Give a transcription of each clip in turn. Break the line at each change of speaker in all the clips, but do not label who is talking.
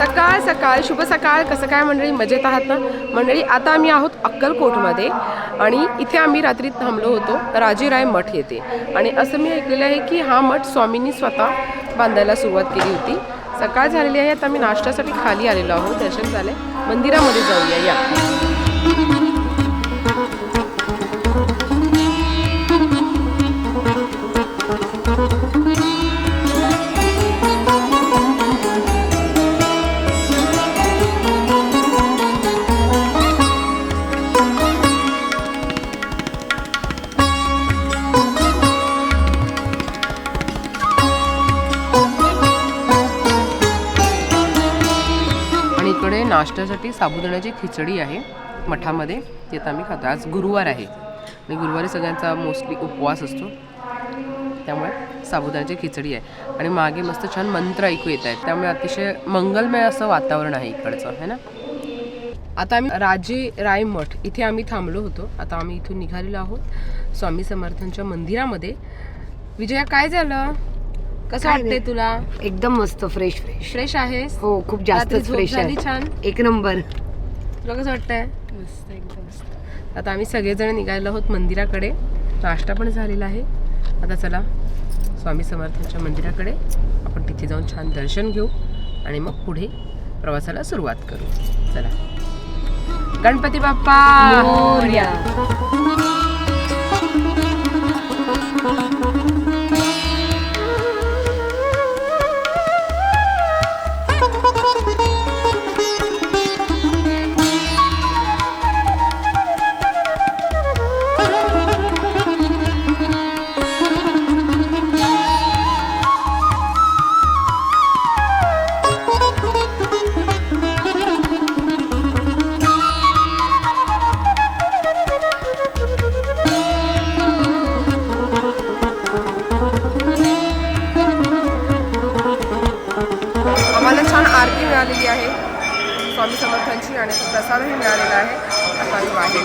सकाळ सकाळ शुभ सकाळ कसं काय मंडळी मजेत आहात ना? मंडळी आता आम्ही आहोत अक्कलकोटमध्ये आणि इथे आम्ही रात्री थांबलो होतो. राजीराय मठ येथे. आणि असं मी ऐकलेलं आहे की हा मठ स्वामींनी स्वतः बांधायला सुरुवात केली होती. सकाळ झालेली आहे आता आम्ही नाश्त्यासाठी खाली आलेलो आहोत. दर्शन झाले मंदिरामध्ये जाऊया. या. नाश्त्यासाठी साबुदाण्याची खिचडी आहे मठामध्ये ते आता आम्ही खातो. आज गुरुवार आहे. आणि गुरुवारी सगळ्यांचा मोस्टली उपवास असतो. त्यामुळे साबुदाण्याची खिचडी आहे. आणि मागे मस्त छान मंत्र ऐकू येत आहेत. त्यामुळे अतिशय मंगलमय असं वातावरण आहे इकडचं है ना? आता आम्ही राजे राय मठ इथे आम्ही थांबलो होतो. आता आम्ही इथून निघालेलो आहोत. स्वामी समर्थांच्या मंदिरामध्ये. विजया काय झालं? कसं
काय
वाटतंय
नाही.
तुला?
एकदम मस्त फ्रेश फ्रेश
फ्रेश आहेस?
हो खूप
रात्री झोप
फ्रेश
झाली
आहे
छान?
एक नंबर.
तुला कसं वाटतंय? आता आम्ही सगळेजण निघालेलो आहोत मंदिराकडे. नाश्ता पण झालेला आहे. आता चला स्वामी समर्थांच्या मंदिराकडे आपण तिथे जाऊन छान दर्शन घेऊ आणि मग पुढे प्रवासाला सुरुवात करू. चला. गणपती बाप्पा! मोरया. आम्हाला छान आरती मिळालेली आहे. स्वामी समर्थांची आणि तो प्रसादही मिळालेला आहे. आता आम्ही आहे.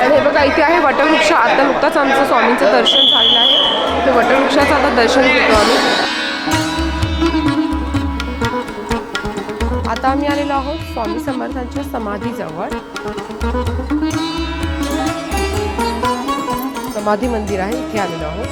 आणि हे बघा इथे आहे वटवृक्ष. आता नुकताच आमचं स्वामींचं दर्शन झालेलं आहे. इथे वटवृक्षाचं आता दर्शन घेतो आम्ही. आता आम्ही आलेलो आहोत स्वामी समर्थांच्या समाधीजवळ. समाधी मंदिर आहे इथे आलेलो आहोत.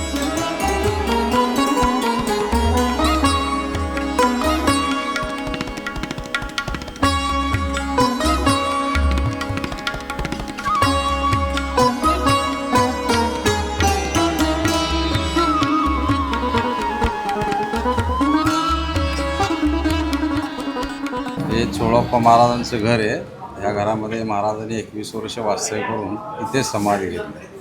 हे चोळप्पा महाराजांचं घर आहे. या घरामध्ये महाराजांनी एकवीस वर्ष वास्तव्य करून इथे समाधी घेतली.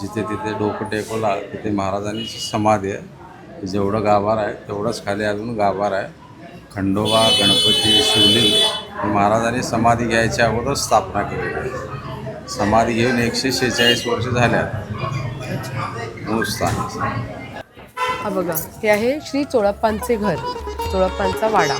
जिथे तिथे डोकं टेकवला तिथे महाराजांची समाधी आहे. जेवढं गाभार आहे तेवढंच खाली अजून गाभार आहे. खंडोबा गणपती शिवलिंग महाराजांनी समाधी घ्यायच्या अगोदर स्थापना केली आहे. समाधी घेऊन एकशे शेहेचाळीस वर्ष झाल्या. मूळ स्थान.
हा बघा हे आहे श्री चोळप्पांचे घर चोळप्पांचा वाडा.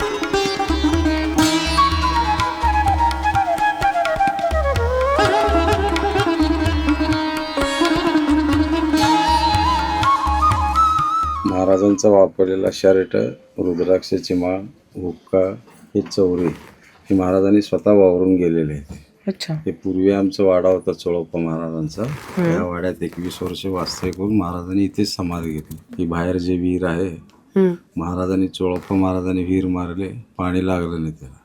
महाराजांचा वापरलेला शर्ट रुद्राक्षाची माळ हुक्का ही चौरी हे महाराजांनी स्वतः वावरून गेलेले आहेत.
अच्छा.
हे पूर्वी आमचा वाडा होता चोळप्पा महाराजांचा. या वाड्यात एकवीस वर्ष वास्तव्य करून महाराजांनी इथेच समाधी घेतली. ही बाहेर जे विहीर आहे महाराजांनी चोळप्पा महाराजांनी विहीर मारले पाणी लागलं नाही त्याला.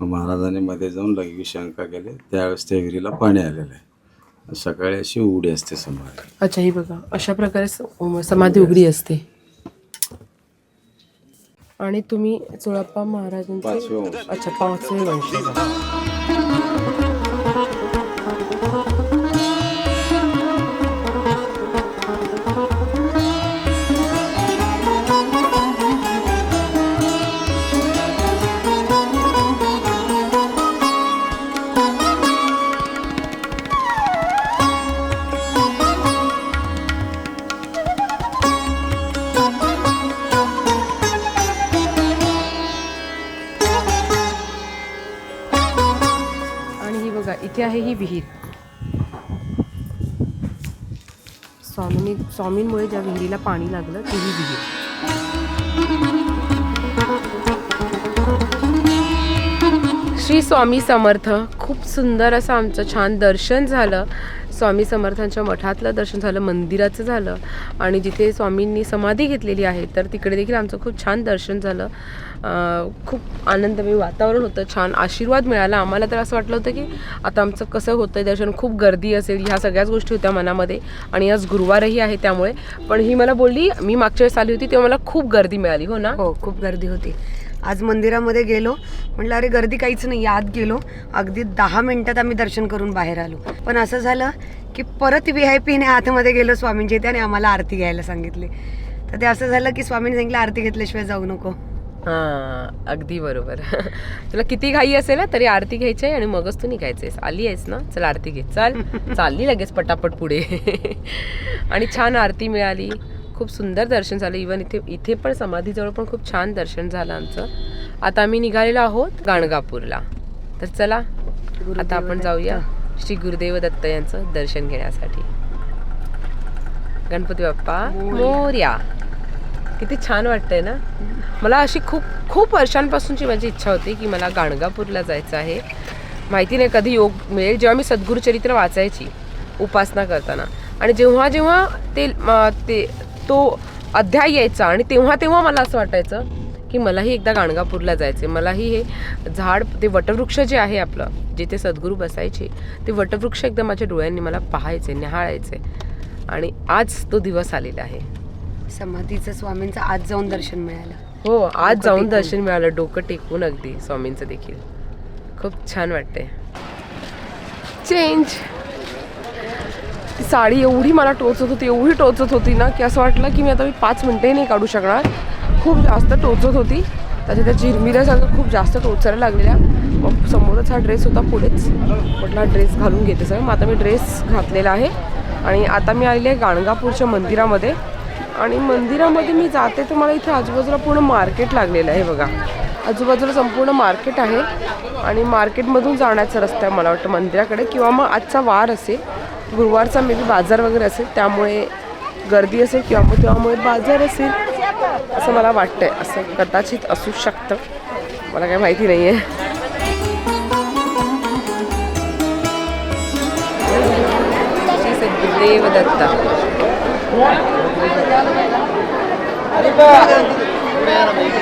मग महाराजांनी मध्ये जाऊन लघवी शंका केले त्यावेळेस त्या विहिरीला पाणी आलेलं आहे. सकाळी अशी उडी असते समाधी.
अच्छा ही बघा अशा प्रकारे समाधी उघडी असते. आणि तुम्ही चोळप्पा महाराजांचे. अच्छा पाचवे वंश स्वामींमुळे ज्या विहिरीला पाणी लागलं ती विहीर. श्री स्वामी समर्थ खूप सुंदर असं आमचं छान दर्शन झालं. स्वामी समर्थांच्या मठातलं दर्शन झालं मंदिराचं झालं आणि जिथे स्वामींनी समाधी घेतलेली आहे तर तिकडे देखील आमचं खूप छान दर्शन झालं. खूप आनंदमय वातावरण होतं छान आशीर्वाद मिळाला. आम्हाला तर असं वाटलं होतं की आता आमचं कसं होतं आहे दर्शन खूप गर्दी असेल ह्या सगळ्याच गोष्टी होत्या मनामध्ये आणि आज गुरुवारही आहे त्यामुळे. पण ही मला बोलली मी मागच्या वेळेस आली होती तेव्हा मला खूप गर्दी मिळाली हो ना?
हो खूप गर्दी होती. आज मंदिरामध्ये गेलो. म्हटलं अरे गर्दी काहीच नाही. आत गेलो. अगदी दहा मिनिटात आम्ही दर्शन करून बाहेर आलो. पण असं झालं की परत व्ही आय पीने आतमध्ये गेलो स्वामींच्या इथे आणि आम्हाला आरती घ्यायला सांगितली. तर ते असं झालं की स्वामींनी सांगितलं आरती घेतल्याशिवाय जाऊ नको.
हां अगदी बरोबर. तुला किती घाई असेल ना तरी आरती घ्यायची आहे आणि मगच तू निघायचंयस आली आहेस ना? चल आरती घे चाल. चालली लगेच पटापट पुढे. आणि छान आरती मिळाली. खूप सुंदर दर्शन झालं. इवन इथे इथे पण समाधीजवळ पण खूप छान दर्शन झालं आमचं. आता आम्ही निघालेलो आहोत गाणगापूरला. तर चला आता आपण जाऊया श्री गुरुदेव दत्त यांचं दर्शन घेण्यासाठी. गणपती बाप्पा मोर्या. किती छान वाटतंय ना? मला अशी खूप खूप वर्षांपासूनची माझी इच्छा होती की मला गाणगापूरला जायचं आहे. माहिती नाही कधी योग मिळेल. जेव्हा मी सद्गुरुचरित्र वाचायची उपासना करताना. आणि जेव्हा जेव्हा ते ते तो अध्याय यायचा आणि तेव्हा तेव्हा मला असं वाटायचं की मलाही एकदा गाणगापूरला जायचे मलाही हे झाड ते वटवृक्ष जे आहे आपलं जिथे सद्गुरू बसायचे ते वटवृक्ष एकदम माझ्या डोळ्यांनी मला पाहायचे निहाळायचे आणि आज तो दिवस आलेला आहे.
समाधीचं स्वामींचं आज जाऊन दर्शन मिळालं.
हो आज जाऊन. दर्शन मिळालं. डोकं टेकून अगदी स्वामींचं देखील. खूप छान वाटते चेंज साडी एवढी मला टोचत होती एवढी टोचत होती ना की असं वाटलं की मी आता मी पाच मिनटंही नाही काढू शकणार. खूप जास्त टोचत होती. त्याच्या त्या चिरमिऱ्यासारखं खूप जास्त टोचायला लागलेल्या. मग समोरच हा ड्रेस होता पुढेच. म्हटलं ड्रेस घालून घेते सगळं. मग आता मी ड्रेस घातलेला आहे. आणि आता मी आलेली आहे गाणगापूरच्या मंदिरामध्ये. आणि मंदिरामध्ये मी जाते तर मला इथे आजूबाजूला पूर्ण मार्केट लागलेलं आहे बघा. आजूबाजूला संपूर्ण मार्केट आहे आणि मार्केटमधून जाण्याचा रस्ता आहे मला वाटतं मंदिराकडे. किंवा मग आजचा वार असेल गुरुवारचा मे बी बाजार वगैरे असेल त्यामुळे गर्दी असेल किंवा मग त्यामुळे बाजार असेल असं मला वाटतंय. असं कदाचित असू शकतं. मला काही माहिती नाही आहे श्री सद्गुरुदेव दत्ता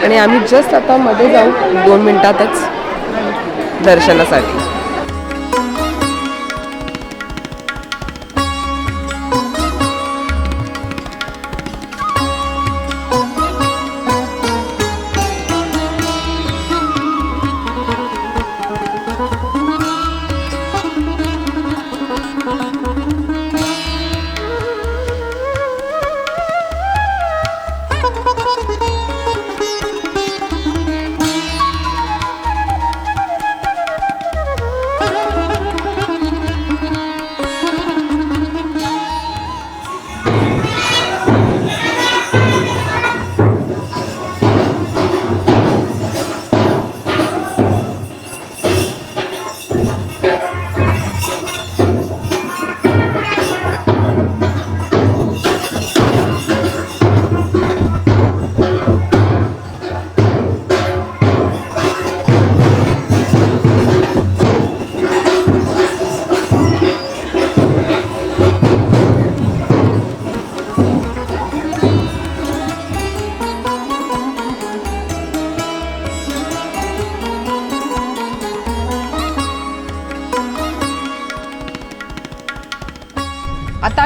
आणि आम्ही जस्ट आता मध्ये जाऊ दोन मिनिटातच दर्शनासाठी.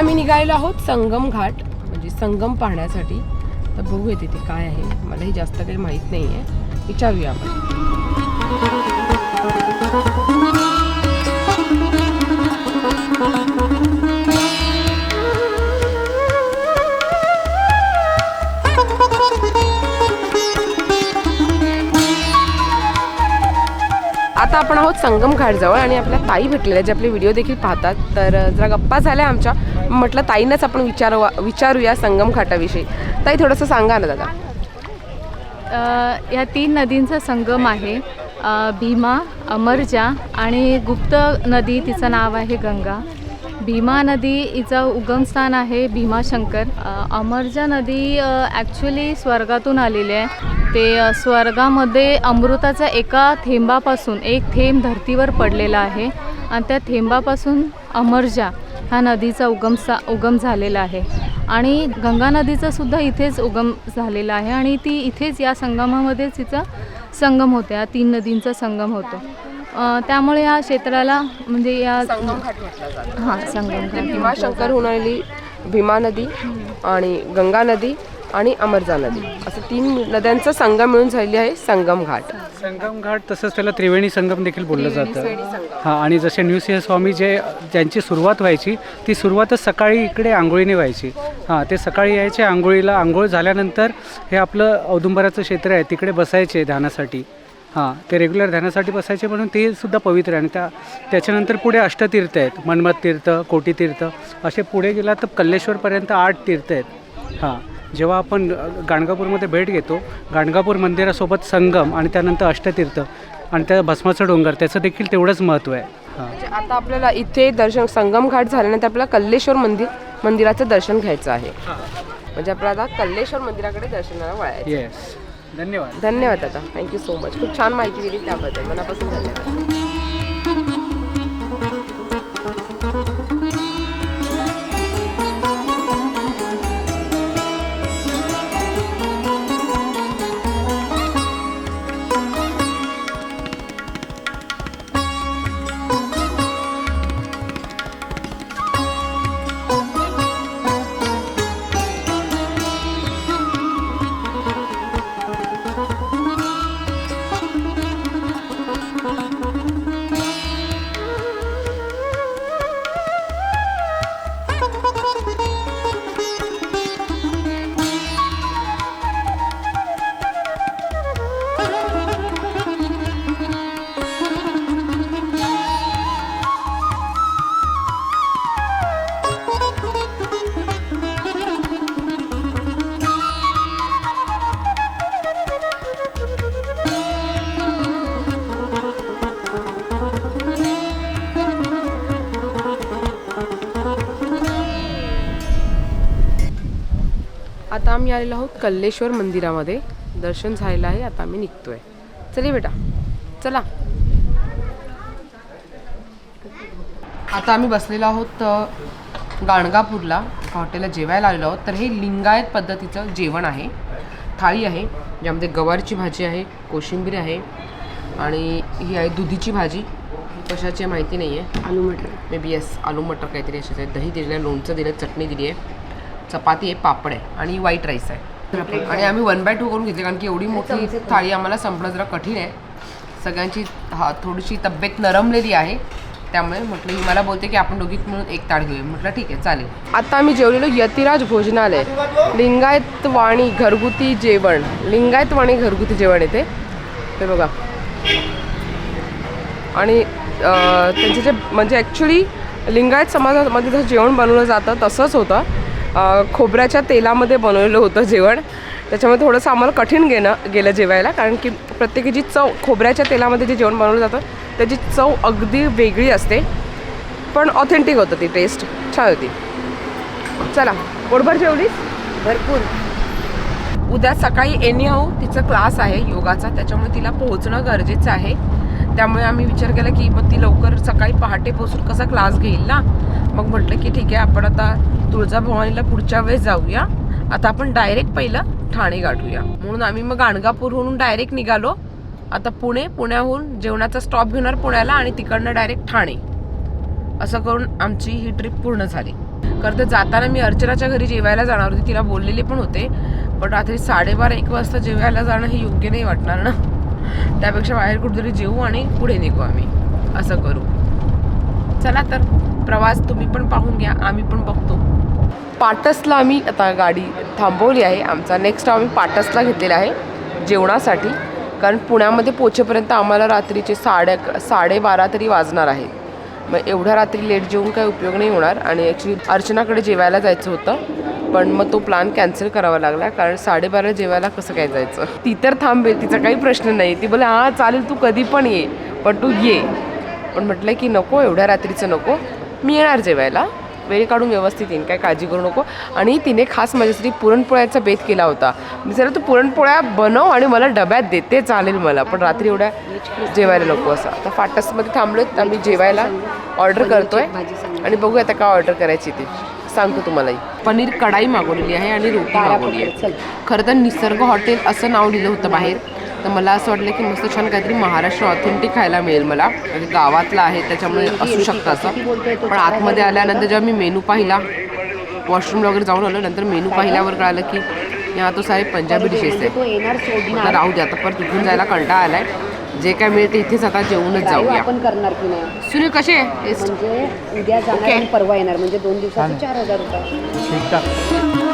आम्ही निघालेलो आहोत संगम घाट म्हणजे संगम पाहण्यासाठी. तर बघूया तिथे काय आहे. मला हे जास्त काही माहीत नाही आहे विचारूया आपण. आता आपण आहोत संगम घाटजवळ आणि आपल्या ताई भेटलेल्या जे आपले व्हिडिओ देखील पाहतात. तर जरा गप्पा झाल्या आमच्या. म्हटलं ताईनंच आपण विचारू विचारूया संगम घाटाविषयी. ताई थोडंसं सांगा ना दादा.
या तीन नदींचा संगम आहे. भीमा अमरजा आणि गुप्त नदी तिचं नाव आहे गंगा. भीमा नदी हिचं उगमस्थान आहे भीमाशंकर. अमरजा नदी ॲक्च्युली स्वर्गातून आलेली आहे. ते स्वर्गामध्ये अमृताचा एका थेंबापासून एक थेंब धर्तीवर पडलेला आहे. आणि त्या थेंबापासून अमरजा ह्या नदीचा उगम सा उगम झालेला आहे. आणि गंगा नदीचा सुद्धा इथेच उगम झालेला आहे. आणि ती इथेच या संगमामध्येच तिचा संगम होते. या तीन नदींचा संगम होतो. त्यामुळे या क्षेत्राला म्हणजे या
संगम घाट म्हटलं जातं.
हां संगम.
भीमाशंकरहून आलेली भीमा नदी आणि गंगा नदी आणि अमरजा नदी. असं तीन नद्यांचा संगम मिळून झालेली आहे संगम घाट.
संगम घाट तसंच त्याला त्रिवेणी संगम देखील बोललं जातं. हां आणि जसे नृसिंह स्वामी जे ज्यांची सुरुवात व्हायची ती सुरुवातच सकाळी इकडे आंघोळीने व्हायची. हां ते सकाळी यायचे आंघोळीला आंघोळ झाल्यानंतर हे आपलं औदुंबराचं क्षेत्र आहे तिकडे बसायचे ध्यानासाठी. हां ते रेग्युलर ध्यानासाठी बसायचे म्हणून ते सुद्धा पवित्र आहे. आणि त्या त्याच्यानंतर पुढे अष्टतीर्थ आहेत. मन्मथ तीर्थ कोटी तीर्थ असे पुढे गेला तर कल्लेश्वरपर्यंत आठ तीर्थ आहेत. हां जेव्हा आपण गाणगापूरमध्ये भेट घेतो गाणगापूर मंदिरासोबत संगम आणि त्यानंतर अष्टतीर्थ आणि त्या भस्माचं डोंगर त्याचं देखील तेवढंच महत्त्व आहे. हां.
म्हणजे आता आपल्याला इथे दर्शन संगम घाट झाल्यानंतर आपल्याला कल्लेश्वर मंदिर मंदिराचं दर्शन घ्यायचं आहे. म्हणजे आपल्याला आता कल्लेश्वर मंदिराकडे दर्शनाला वळायचं
येस धन्यवाद.
धन्यवाद दादा. थँक्यू सो मच खूप छान माहिती दिली त्याबद्दल. मनापासून धन्यवाद. आता आम्ही आलेलो आहोत कल्लेश्वर मंदिरामध्ये. दर्शन झालेलं आहे आता आम्ही निघतोय. चले बेटा. चला. आता आम्ही बसलेलो आहोत गाणगापूरला. हॉटेलला जेवायला आलेलो आहोत. तर हे लिंगायत पद्धतीचं जेवण आहे. थाळी आहे ज्यामध्ये गवारची भाजी आहे कोशिंबीर आहे आणि ही आहे दुधीची भाजी. कशाची आहे माहिती नाही आहे
आलू मटर.
मे बी येस आलू मटर काहीतरी असेच आहे दही दिलेलं आहे लोणचं दिलं चटणी दिली आहे चपाती आहे पापड आहे आणि व्हाईट राईस आहे. आणि आम्ही वन बाय टू करून घेतली कारण की एवढी मोठी थाळी आम्हाला संपणं जरा कठीण आहे. सगळ्यांची हा थोडीशी तब्येत नरमलेली आहे. त्यामुळे म्हटलं ही मला बोलते की आपण दोघीत मिळून एक ताट घेऊया. म्हटलं ठीक आहे चालेल. आता आम्ही जेवलेलो यतिराज भोजनालय. लिंगायत वाणी घरगुती जेवण. लिंगायत वाणी घरगुती जेवण येते हे बघा. आणि त्यांचे जे म्हणजे ॲक्च्युली लिंगायत समाजामध्ये जसं जेवण बनवलं जातं तसंच होतं. खोबऱ्याच्या तेलामध्ये बनवलेलं होतं जेवण. त्याच्यामुळे थोडंसं आम्हाला कठीण गेलं गेलं जेवायला. कारण की प्रत्येकाची चव खोबऱ्याच्या तेलामध्ये जे जेवण बनवलं जातं त्याची चव अगदी वेगळी असते. पण ऑथेंटिक होतं ती टेस्ट छान होती. चला पोटभर जेवलीस?
भरपूर.
उद्या सकाळी एनी हाऊ तिचा क्लास आहे योगाचा. त्याच्यामुळे तिला पोहोचणं गरजेचं आहे. त्यामुळे आम्ही विचार केला की मग ती लवकर सकाळी पहाटे पोहोचून कसा क्लास घेईल ना? मग म्हटलं की ठीक आहे आपण आता तुळजाभवानीला पुढच्या वेळेस जाऊया. आता आपण डायरेक्ट पहिलं ठाणे गाठूया. म्हणून आम्ही मग गाणगापूरहून डायरेक्ट निघालो. आता पुणे पुण्याहून जेवणाचा स्टॉप घेणार पुण्याला आणि तिकडनं डायरेक्ट ठाणे. असं करून आमची ही ट्रिप पूर्ण झाली. खरं तर जाताना मी अर्चनाच्या घरी जेवायला जाणार होती तिला बोललेले पण होते. पण रात्री साडेबारा एक वाजता जेवायला जाणं हे योग्य नाही वाटणार ना. त्यापेक्षा बाहेर कुठेतरी जेवू आणि पुढे निघू आम्ही. असं करू. चला तर. प्रवास तुम्ही पण पाहून घ्या आम्ही पण बघतो. पाटसला आम्ही आता गाडी थांबवली आहे. आमचा नेक्स्ट आम्ही पाटसला घेतलेला आहे जेवणासाठी. कारण पुण्यामध्ये पोचेपर्यंत आम्हाला रात्रीचे साडे साडेबारा तरी वाजणार आहे. मग एवढ्या रात्री लेट जेवून काही उपयोग नाही होणार आणि ॲक्च्युली अर्चनाकडे जेवायला जायचं होतं. पण मग तो प्लॅन कॅन्सल करावा लागला कारण साडेबारा जेवायला कसं काय जायचं? ती तर थांबेल तिचा काही प्रश्न नाही. ती बोले हां चालेल तू कधी पण ये पण तू ये. पण म्हटलं की नको एवढ्या रात्रीचं नको. मी येणार जेवायला. वेळ काढून व्यवस्थित येईन काय काळजी करू नको. आणि तिने खास माझ्यासाठी पुरणपोळ्याचा बेत केला होता. मी जरा तू पुरणपोळ्या बनव आणि मला डब्यात दे ते चालेल मला. पण रात्री एवढ्या जेवायला नको असं. आता फाटसमध्ये थांबलो तर आम्ही जेवायला ऑर्डर करतोय. आणि बघूया आता काय ऑर्डर करायची ती. सांगतो तुम्हालाही. पनीर कढाई मागवलेली आहे आणि रोटी मागवली आहे. खरं तर निसर्ग हॉटेल असं नाव लिहिलं होतं बाहेर. तर मला असं वाटलं की मस्त छान काहीतरी महाराष्ट्र ऑथेंटिक खायला मिळेल मला. म्हणजे गावातलं आहे त्याच्यामुळे असू शकतं असं. पण आतमध्ये आल्यानंतर जेव्हा मी मेनू पाहिला वॉशरूमला वगैरे जाऊन आलो नंतर मेनू पाहिल्यावर कळालं की या तो सारे पंजाबी डिशेस आहे. म्हटलं राहू दे आता परत तिथून जायला कंटाळा आलाय. जे काय मिळते इथेच आता जेवूनच जाऊया.
आपण करणार की नाही?
सुनील कसे आहे?
म्हणजे उद्या जाणार परवा येणार म्हणजे दोन दिवसाचे चार हजार रुपये.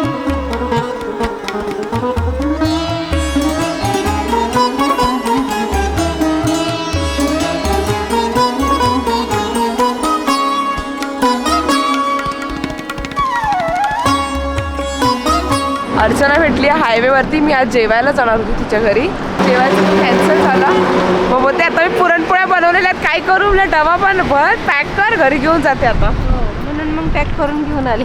अर्चना भेटली आहे. हायवेवरती मी आज जेवायला जाणार होती तिच्या घरी. जेवायचं कॅन्सल झाला. मग बोलते आता मी पुरणपोळ्या बनवलेल्या आहेत. काय करू म्हणलं डबा पण भर पॅक कर घरी घेऊन जाते आता.
म्हणून मग पॅक करून घेऊन आले.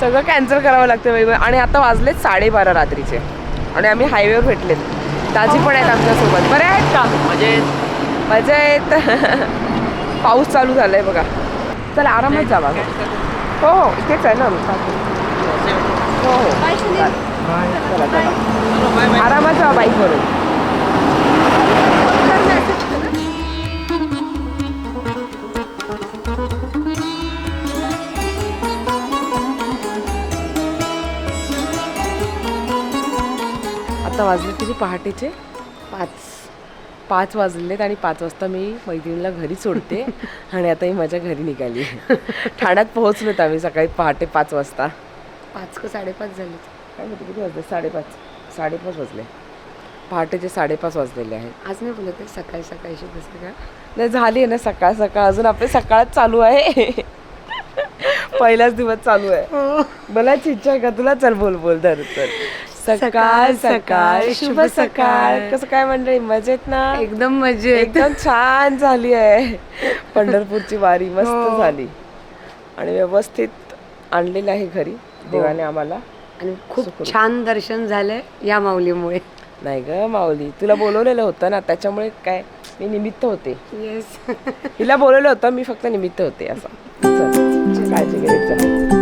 सगळं कॅन्सल करावं लागतं वेगवेगळं आणि आता वाजलेत साडेबारा रात्रीचे. आणि आम्ही हायवेवर भेटलेत. दाजी पण आहेत आमच्यासोबत. बरे आहेत का? मजा येत पाऊस चालू झालाय बघा. चला आरामात जावा हो हो इथेच आहे ना. हो हो चालेल. चला, चला. आरामात बाईकवरून आता वाजले किती पहाटेचे पाच पाच वाजलेत आणि पाच वाजता मी मैत्रिणीला घरी सोडते आणि आता मी माझ्या घरी निघाली ठाण्यात पोहोचलोत आम्ही सकाळी पहाटे पाच वाजता
पाच का साडेपाच झाले
काय माहिती किती वाजले? साडेपाच. साडेपाच वाजले. पहाटेचे साडेपाच वाजलेले आहेत.
आज नाही बोलत आहे? सकाळी सकाळीशी कसं का?
नाही झाली आहे ना सकाळ सकाळ. अजून आपले सकाळच चालू आहे. पहिलाच दिवस चालू आहे. मला इच्छा आहे का? तुला चल बोल बोल धर तर सकाळ सकाळ शुभ सकाळ. कसं काय मंडळी मजेत ना?
एकदम मजेत.
एकदम छान झाली आहे. पंढरपूरची वारी मस्त झाली. आणि व्यवस्थित आणलेलं आहे घरी. देवाने आम्हाला
आणि खूप छान दर्शन झालंय या माऊलीमुळे.
नाही ग माऊली तुला बोलवलेलं होतं ना त्याच्यामुळे काय मी निमित्त होते.
येस
हिला बोलवलं होतं मी फक्त निमित्त होते असं. काळजी घे चल.